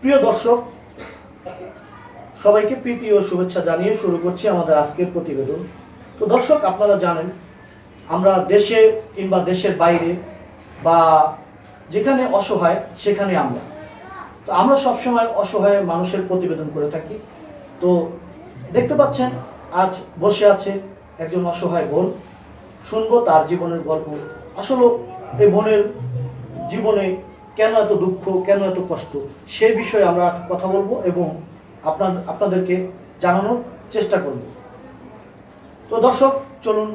প্রিয় দর্শক, সবাইকে প্রীতি ও শুভেচ্ছা জানিয়ে শুরু করছি আমাদের আজকের প্রতিবেদন। তো দর্শক, আপনারা জানেন, আমরা দেশে কিংবা দেশের বাইরে বা যেখানে অসহায়, সেখানে আমরা। তো আমরা সবসময় অসহায় মানুষের প্রতিবেদন করে থাকি। তো দেখতে পাচ্ছেন, আজ বসে আছে একজন অসহায় বোন। শুনব তার জীবনের গল্প। আসলে এই বোনের জীবনে কেন এত দুঃখ কেন এত কষ্ট? সে বিষয়ে আমরা আজ কথা বলব এবং আপনার আপনাদেরকে জানানোর চেষ্টা করব। তো দর্শক চলুন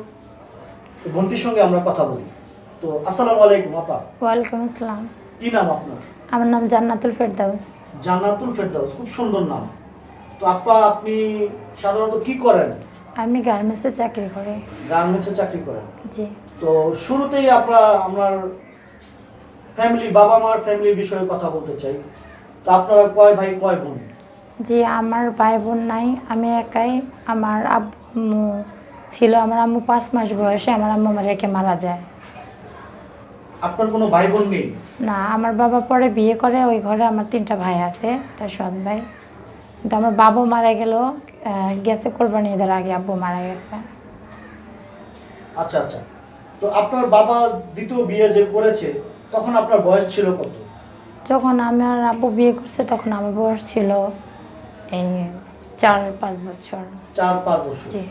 বোনটির সঙ্গে আমরা কথা বলি। তো আসসালামু আলাইকুম আপা। ওয়ালাইকুম আসসালাম। কি নাম আপনার? আমার নাম জান্নাতুল ফেরদাউস। জান্নাতুল ফেরদাউস খুব সুন্দর নাম। তো আপা আপনি সাধারণত কি করেন? আমি গার্মেন্টসে চাকরি করি। গার্মেন্টসে চাকরি করেন। জি। তো শুরুতেই আমরা আমার ফ্যামিলি বাবা মার ফ্যামিলির বিষয়ে কথা বলতে চাই। তো আপনারা কয় ভাই কয় বোন? জি আমার ভাই বোন নাই আমি একাই। আমার আব্বু ছিল আমার আম্মু পাঁচ মাস বয়সে আমার আম্মু আমার রেখে মারা যায়। আপনার কোনো ভাই বোন নেই? না আমার বাবা পরে বিয়ে করে ওই ঘরে আমার তিনটা ভাই আছে তার সৎ ভাই। কিন্তু আমার বাবা মারা গেল গেছে কোরবানি ঈদের আগে আব্বু মারা গেছে। আচ্ছা আচ্ছা। তো আপনার বাবা দ্বিতীয় বিয়ে যে করেছে তখন আপনার বয়স ছিল কত? যখন আমার আব্বু বিয়ে করছে তখন আমার বয়স ছিল এই চার পাঁচ বছর। চার পাঁচ বছর। জি।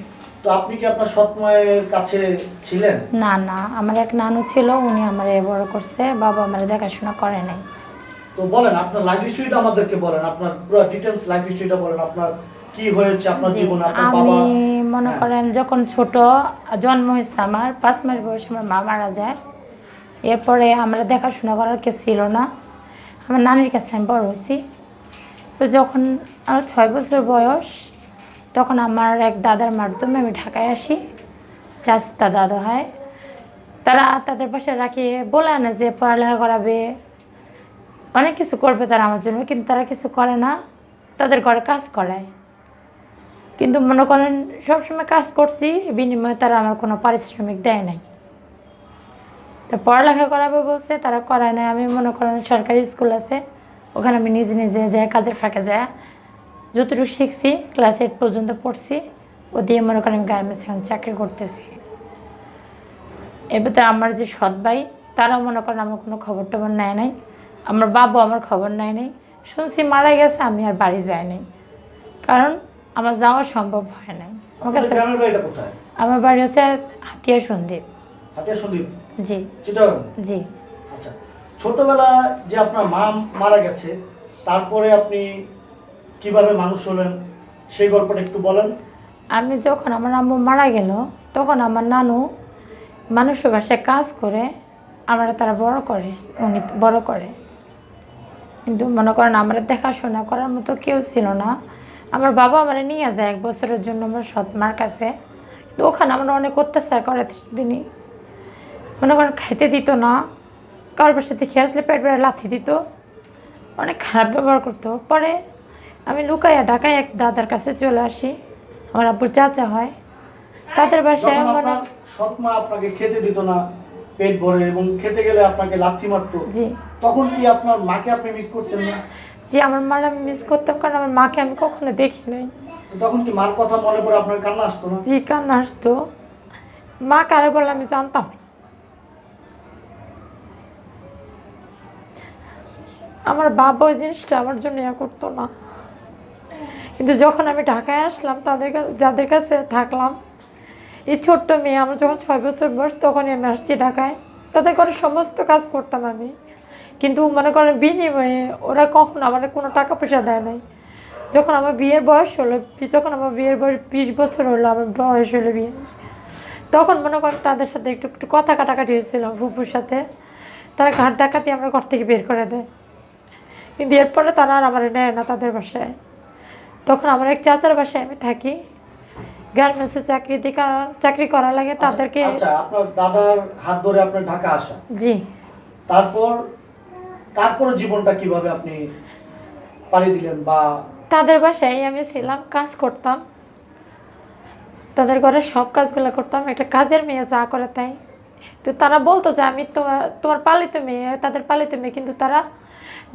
তো আপনি কি আপনার সৎ মায়ের কাছে ছিলেন? না না। আমার এক নানু ছিল উনি আমার বড় করছে বাবা আমার দেখাশোনা করে নাই। তো বলেন আপনার লাইফ হিস্ট্রিটা আমাদেরকে বলেন আপনার পুরো ডিটেলস লাইফ হিস্ট্রিটা বলেন আপনার কি হয়েছে আপনার জীবনে আপনার আমি মনে হ্যাঁ। করেন যখন ছোট জন্ম হয়েছে আমার পাঁচ মাস বয়সে আমার মা মারা যায়। এরপরে আমরা দেখাশোনা করার কেউ ছিল না। আমার নানির কাছে আমি বড় হয়েছি। তো যখন আমার ছয় বছর বয়স, তখন আমার এক দাদার মাধ্যমে আমি ঢাকায় আসি। চাস্তা দাদা হয়। তারা তাদের পাশে রাখি, বলে আনে যে পড়ালেখা করাবে। অনেক কিছু করবে তারা আমার জন্য, কিন্তু তারা কিছু করে না। তাদের ঘরে কাজ করায় কিন্তু মনে করেন, সবসময় কাজ করছি, বিনিময়ে তারা আমার কোনো পারিশ্রমিক দেয় নাই। তো পড়ালেখা করাবে বলছে তারা করায় নাই। আমি মনে করেন সরকারি স্কুল আছে ওখানে আমি নিজে নিজে যাই কাজের ফাঁকে যায় যতটুকু শিখছি ক্লাস এইট পর্যন্ত পড়ছি ও দিয়ে মনে করেন আমি গার্মেন্টস এখন চাকরি করতেছি। এবার তো আমার যে সৎ ভাই তারাও মনে করেন আমার কোনো খবর টবর নেয় নাই। আমার বাবু আমার খবর নেয় নাই। শুনছি মারা গেছে আমি আর বাড়ি যাই নাই। কারণ আমার যাওয়া সম্ভব হয় নাই। আমার কাছে আমার বাড়ি হচ্ছে হাতিয়া সন্দীপ হাতিয়া সন্দীপ জি। জি। আচ্ছা ছোটবেলা যে আপনার মা মারা গেছে তারপরে আপনি কীভাবে মানুষ হলেন সেই গল্পটা একটু বলেন। আমি যখন আমার আম্মু মারা গেল তখন আমার নানু মানুষের বাসায় কাজ করে আমরা তারা বড় করে উনি বড় করে। কিন্তু মনে করেন আমরা দেখাশোনা করার মতো কেউ ছিল না। আমার বাবা আমার নিয়ে যায় এক বছরের জন্য আমার সৎ মার কাছে। কিন্তু ওখানে আমরা অনেক অত্যাচার করে দিনই মনে করেন খাইতে দিত না কারোর পাশে দেখে আসলে পেট বেড়ে লাথি দিত অনেক খারাপ ব্যবহার করতো। পরে আমি লুকাইয়া ঢাকায় এক দাদার কাছে চলে আসি আমার আব্বুর চাচা হয়। তাদের বাসায় মানে আপনার আপনাকে খেতে দিত না পেট ভরে এবং খেতে গেলে আপনাকে লাথি মারতো। জি। তখন কি আপনার মাকে আপনি মিস করতেন না? জি আমার মার আমি মিস করতাম কারণ আমার মাকে আমি কখনো দেখি নাই। তখন কি মার কথা মনে পড়ে আপনার কান্না আসতো না? জি কান্না আসতো। মা কারে বলে আমি জানতাম না। আমার বাবা ওই জিনিসটা আমার জন্য ইয়া করতো না। কিন্তু যখন আমি ঢাকায় আসলাম, তাদের কাছে যাদের কাছে থাকলাম, এই ছোট্ট মেয়ে, আমার যখন ছয় বছর বয়স, তখনই আমি আসছি ঢাকায়। তাদের ঘরে সমস্ত কাজ করতাম আমি। কিন্তু মনে করেন, বিনিময়ে ওরা কখন আমার কোনো টাকা পয়সা দেয় নাই। যখন আমার বিয়ের বয়স হলো যখন আমার বিয়ের বয়স বিশ বছর হলো, আমার বয়স হলো বিয়ে। তখন মনে করেন, তাদের সাথে একটু একটু কথা কাটাকাটি হয়েছিল ফুফুর সাথে। তারা ঘাট ডাকাতি আমরা ঘর থেকে বের করে দেয়। কিন্তু এরপরে তারা আর আমার নেয় না তাদের বাসায়। তখন আমার এক চাচার বাসায় আমি থাকি। গার্মেন্টসে চাকরি করা লাগে তাদেরকে আচ্ছা আপনার দাদার হাত ধরে আপনার ঢাকা আসা জি। তারপর তারপরে জীবনটা কীভাবে আপনি পাড়ি দিলেন বা তাদের বাসায় আমি ছিলাম কাজ করতাম। তাদের ঘরে সব কাজগুলো করতাম। একটা কাজের মেয়ে যা করে তাই। তো তারা বলতো যে আমি তোমার তোমার পালিত মেয়ে তাদের পালিত মেয়ে কিন্তু তারা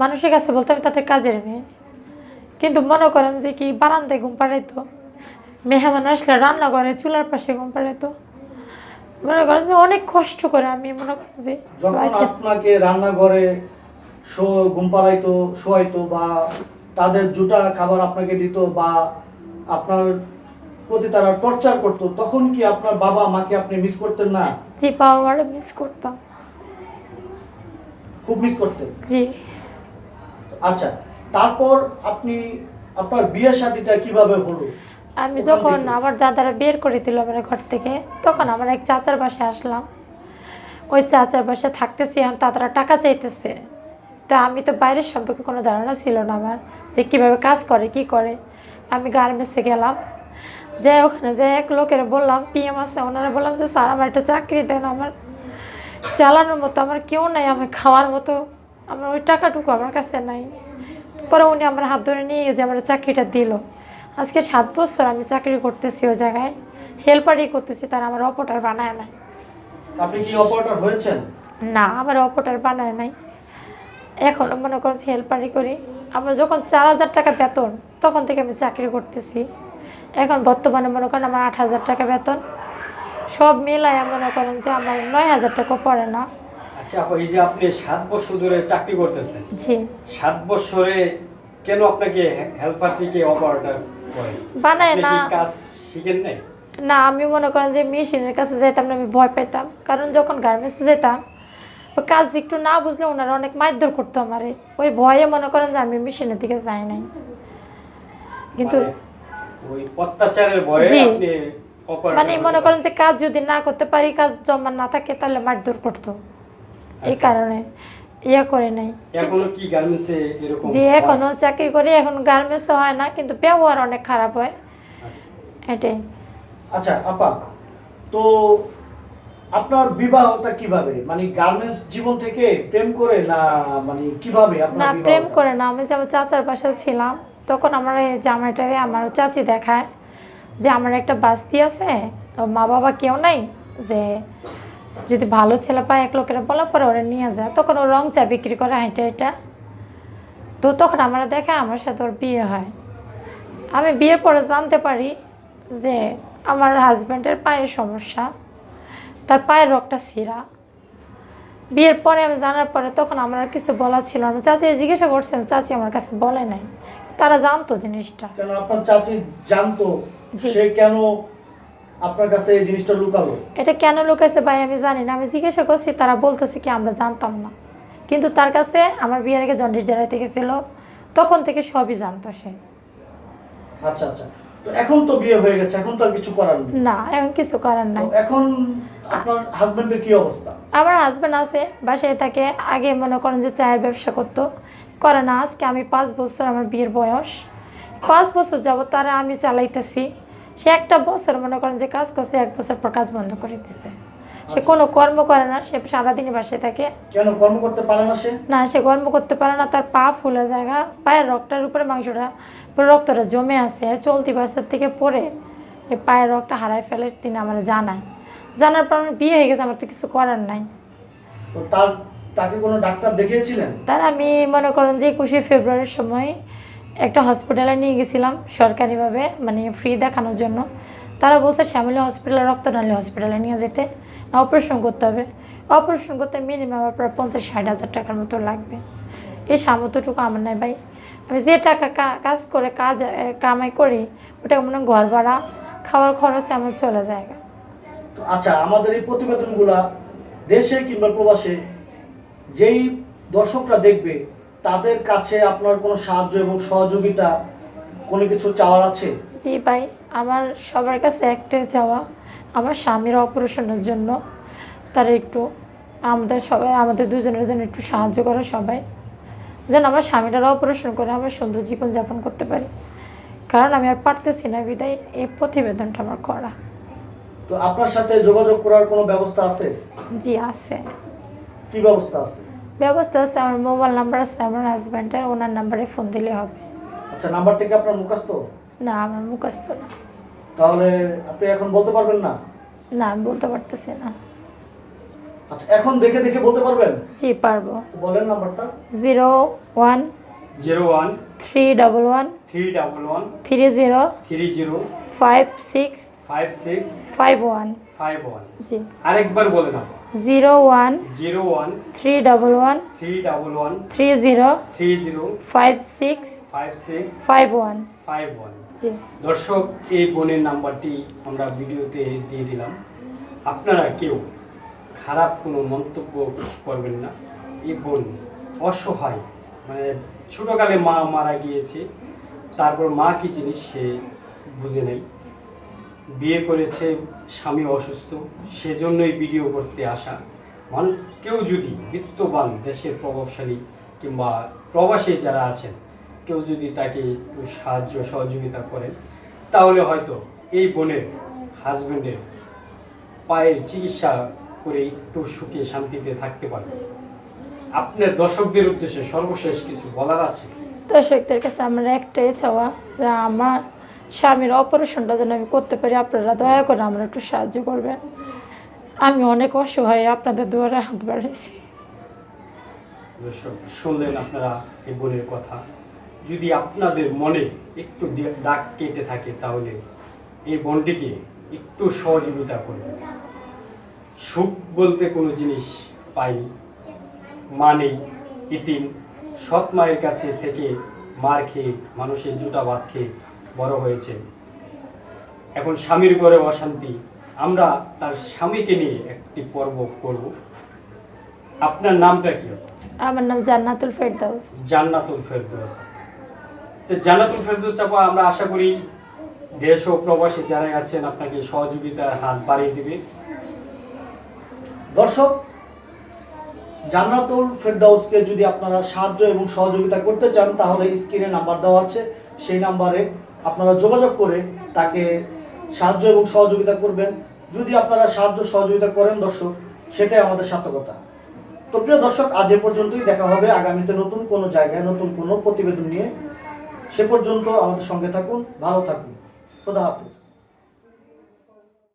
মানুষের কাছে বলতাম তাদের কাজের মেয়ে। কিন্তু মনে করেন যে কি বারান্দায় ঘুম পাড়াইতো। মেহমান আসলে রান্না করে চুলার পাশে ঘুম পাড়াইতো। মনে করেন যে অনেক কষ্ট করে আমি মনে করেন যে যখন আপনাকে রান্নাঘরে শো ঘুম পাড়াইতো শোয়াইতো বা তাদের জুটা খাবার আপনাকে দিত বা আপনার প্রতি তারা টর্চার করতো তখন কি আপনার বাবা মাকে আপনি মিস করতেন না? জি বাবা মিস করতাম। খুব মিস করতেন? জি। আচ্ছা তারপর আপনি আপনার বিয়ে শাদিটা কীভাবে হলো? আমি যখন আমার দাদারা বের করে দিল আমার ঘর থেকে তখন আমার এক চাচার বাসায় আসলাম। ওই চাচার বাসায় থাকতেছি এখন দাদারা টাকা চাইতেছে। তা আমি তো বাইরের সম্পর্কে কোনো ধারণা ছিল না আমার যে কীভাবে কাজ করে কি করে। আমি গার্মেন্টসে গেলাম। যে ওখানে যে এক লোকের বললাম পিএম আছে। ওনারা বললাম যে স্যার আমার একটা চাকরি দেন আমার। চালানোর মতো আমার কেউ নাই আমি খাওয়ার মতো। আমার ওই টাকাটুকু আমার কাছে নাই। পরে উনি আমার হাত ধরে নিয়ে যে আমার চাকরিটা দিল। আজকে সাত বছর আমি চাকরি করতেছি ওই জায়গায় হেল্পারই করতেছি তারা আমার অপটার বানায় নাই। আপনি কি অপারেটর হয়েছেন? না আমার অপটার বানায় নাই। এখন মনে করছি হেল্পারই করি। আমার যখন চার হাজার টাকা বেতন তখন থেকে আমি চাকরি করতেছি। এখন বর্তমানে মনে করেন আমার আট হাজার টাকা বেতন। সব মিলায় মনে করেন যে আমার নয় হাজার টাকা পড়ে না। আচ্ছা এই যে আপনি সাত বছর ধরে চাকরি করতেছেন জি। সাত বছরে কেন আপনাকে হেল্পার থেকে অপারেটর বানায় না। কাজ শিখেন নাই? না আমি মনে করেন যে মেশিনের কাছে যেতাম না আমি ভয় পেতাম কারণ যখন গার্মেন্টসে যেতাম কাজ একটু না বুঝলে ওনারা অনেক মারধর করতো আমারে। ওই ভয়ে মনে করেন যে আমি মেশিনের দিকে যাই নাই। কিন্তু মানে ওই অত্যাচারের ভয়ে। আপনি মানে মনে করেন যে কাজ যদি না করতে পারি কাজ জমা না থাকে তাহলে মারধর করতো। এই আচ্ছা। কারণে ইয়ে করে নাই এখনও কি গার্মেন্টসে এরকম যে? এখনও চাকরি করি এখন গার্মেন্টসে হয় না কিন্তু ব্যবহার অনেক খারাপ হয় আচ্ছা। এটাই আচ্ছা আপা তো আপনার বিবাহটা কীভাবে মানে গার্মেন্টস জীবন থেকে প্রেম করে না মানে কীভাবে না প্রেম করে না আমি যে আমার চাচার বাসায় ছিলাম তখন আমার এই জামাইটারে আমার চাচি দেখায় যে আমার একটা বাস্তি আছে মা বাবা কেউ নাই যে যদি ভালো ছেলে পায় এক লোকেরা বলা পরে ওরা নিয়ে যায় তখন ও রং চা বিক্রি করে হাইটা এটা। তো তখন আমার দেখে আমার সাথে ওর বিয়ে হয়। আমি বিয়ে পরে জানতে পারি যে আমার হাজব্যান্ডের পায়ের সমস্যা। তার পায়ের রগটা ছিঁড়া বিয়ের পরে আমি জানার পরে তখন আমার আর কিছু বলা ছিল না। চাচি জিজ্ঞাসা করছিলাম চাচি আমার কাছে বলে নাই। তারা জানতো জিনিসটা। কেন আপনার চাচি জানতো? সে কেন আপনার কাছে এই জিনিসটা লুকালো? এটা কেন লুকাইছে ভাই আমি জানি না। আমি জিজ্ঞাসা করছি তারা বলতেছে কি আমরা জানতাম না। কিন্তু তার কাছে আমার বিয়ের আগে জন্ডিস জড়াইতে গেছিল তখন থেকে সবই জানতো সে। আচ্ছা আচ্ছা। তো এখন তো বিয়ে হয়ে গেছে এখন তো আর কিছু করার নেই। না এখন কিছু করার নাই। এখন আপনার হাজবেন্ডের কি অবস্থা? আমার হাজবেন্ড আছে বাসায় থাকে আগে মনে করেন যে চায়ের ব্যবসা করতো। করে না আজকে আমি পাঁচ বছর আমার বিয়ের বয়স। পাঁচ বছর যাব তারা আমি চালাইতেছি। সে একটা বছর মনে করেন যে কাজ করছে এক বছর পর কাজ বন্ধ করে দিছে। সে কোনো কর্ম করে না সে সারাদিনই বাসায় থাকে। কেন কর্ম করতে পারে না সে? না সে কর্ম করতে পারে না তার পা ফুলে জায়গা পায়ের রক্তটার উপরে মাংসটা পুরো রক্তটা জমে আছে আর চলতি বাসার থেকে পড়ে এই পায়ের রক্তটা হারায় ফেলে তিনি আমার জানায়। জানার পর আমার বিয়ে হয়ে গেছে আমার তো কিছু করার নাই। তো তার তাকে কোনো ডাক্তার দেখিয়েছিলেন? তার আমি মনে করেন যে একুশে ফেব্রুয়ারির সময় একটা হসপিটালে নিয়ে গেছিলাম সরকারিভাবে মানে ফ্রি দেখানোর জন্য। তারা বলছে, শ্যামলী হসপিটালে রক্তনালী হসপিটালে নিয়ে যেতে। না অপারেশন করতে হবে। অপারেশন করতে মিনিমাম আপনার পঞ্চাশ ষাট হাজার টাকার মতো লাগবে। এই সামর্থ্যটুকু আমার নাই ভাই। আমি যে টাকা কাজ করে, কাজ কামাই করি, ওটা মনে ঘর ভাড়া, খাওয়ার খরচ আমার চলে যায়। আচ্ছা আমাদের এই প্রতিবেদনগুলা দেশে কিংবা প্রবাসে যেই দর্শকরা দেখবে তাদের কাছে আপনার কোনো সাহায্য এবং সহযোগিতা কোনো কিছু চাওয়ার আছে? জি ভাই আমার সবার কাছে একটাই চাওয়া আমার স্বামীর অপারেশনের জন্য। তারা একটু আমাদের সবাই আমাদের দুজনের জন্য একটু সাহায্য করে সবাই। যেন আমার স্বামীটার অপারেশন করে আমরা সুন্দর জীবনযাপন করতে পারি। কারণ আমি আর পারতেছি না বিদায় এই প্রতিবেদনটা আমার করা। তো আপনার সাথে যোগাযোগ করার কোনো ব্যবস্থা আছে? জি আছে। কি ব্যবস্থা আছে? ব্যবস্থা আছে আমার মোবাইল নাম্বার আছে আমার হাজব্যান্ডের ওনার নাম্বারে ফোন দিলে হবে। আচ্ছা নাম্বারটা কি আপনার মুখস্থ? না আমার মুখস্থ না। তাহলে আপনি এখন বলতে পারবেন না? না আমি বলতে পারতেছি না। আচ্ছা এখন দেখে দেখে বলতে পারবেন? জি পারব। বলেন নাম্বারটা। Zero one zero one three double one three double one three zero three zero five six five six five one five one জি. আরেকবার বলে না zero one zero one three double one three double one three zero three zero five six five six five one five one জি. দর্শক এই বোনের নাম্বারটি আমরা ভিডিওতে দিয়ে দিলাম। আপনারা কেউ খারাপ কোনো মন্তব্য করবেন না। এই বোন অসহায় মানে ছোটোকালে মা মারা গিয়েছে তারপর মা কি জিনিস সে বুঝে নেই। বিয়ে করেছে, স্বামী অসুস্থ, সেজন্যই ভিডিও করতে আসা। মানুষ কেউ যদি বিত্তবান, দেশের প্রভাবশালী কিংবা প্রবাসী যারা আছেন, কেউ যদি তাকে একটু সাহায্য, সহযোগিতা করেন, তাহলে হয়তো এই বোনের হাজব্যান্ডের পায়ের চিকিৎসা করে একটু সুখে, শান্তিতে থাকতে পারবে। আপনার দর্শকদের উদ্দেশ্যে সর্বশেষ কিছু বলার আছে? দর্শকদের কাছে আমার একটাই চাওয়া, যে আমার স্বামীর অপারেশনটা যেন আমি করতে পারি, আপনারা দয়া করে আমরা একটু সাহায্য করবেন। আমি অনেক অসহায়, আপনাদের দুয়ারে হাত দর্শক, শুনলেন আপনারা এই বোনের কথা। যদি আপনাদের মনে একটু দাগ কেটে থাকে, তাহলে এই বোনটিকে একটু সহযোগিতা করবেন সুখ বলতে কোনো জিনিস পাইনি মা নেই, ইতিম। সৎ মায়ের কাছে থেকে মার খেয়ে, মানুষের জুতা ভাত খেয়ে বড় হয়েছে। এখন স্বামীর ঘরে অশান্তি। আমরা তার স্বামীকে নিয়ে একটি পর্ব করব। আপনার নামটা কি? আমার নাম জান্নাতুল ফেরদাউস। জান্নাতুল ফেরদৌস তো জান্নাতুল ফেরদৌস আপা আমরা আশা করি দেশ ও প্রবাসী যারা আছেন আপনাকে সহযোগিতার হাত বাড়িয়ে দিবে। দর্শক জান্নাতুল ফেরদাউসকে যদি আপনারা সাহায্য এবং সহযোগিতা করতে চান তাহলে স্ক্রিনে নাম্বার দেওয়া আছে। সেই নাম্বারে আপনারা যোগাযোগ করে তাকে সাহায্য এবং সহযোগিতা করবেন। যদি আপনারা সাহায্য, সহযোগিতা করেন দর্শক, সেটাই আমাদের সার্থকতা। তো প্রিয় দর্শক, আজ এ পর্যন্তই। দেখা হবে আগামীতে নতুন কোনো জায়গায়, নতুন কোনো প্রতিবেদন নিয়ে। সে পর্যন্ত আমাদের সঙ্গে থাকুন, ভালো থাকুন। খোদা হাফিজ।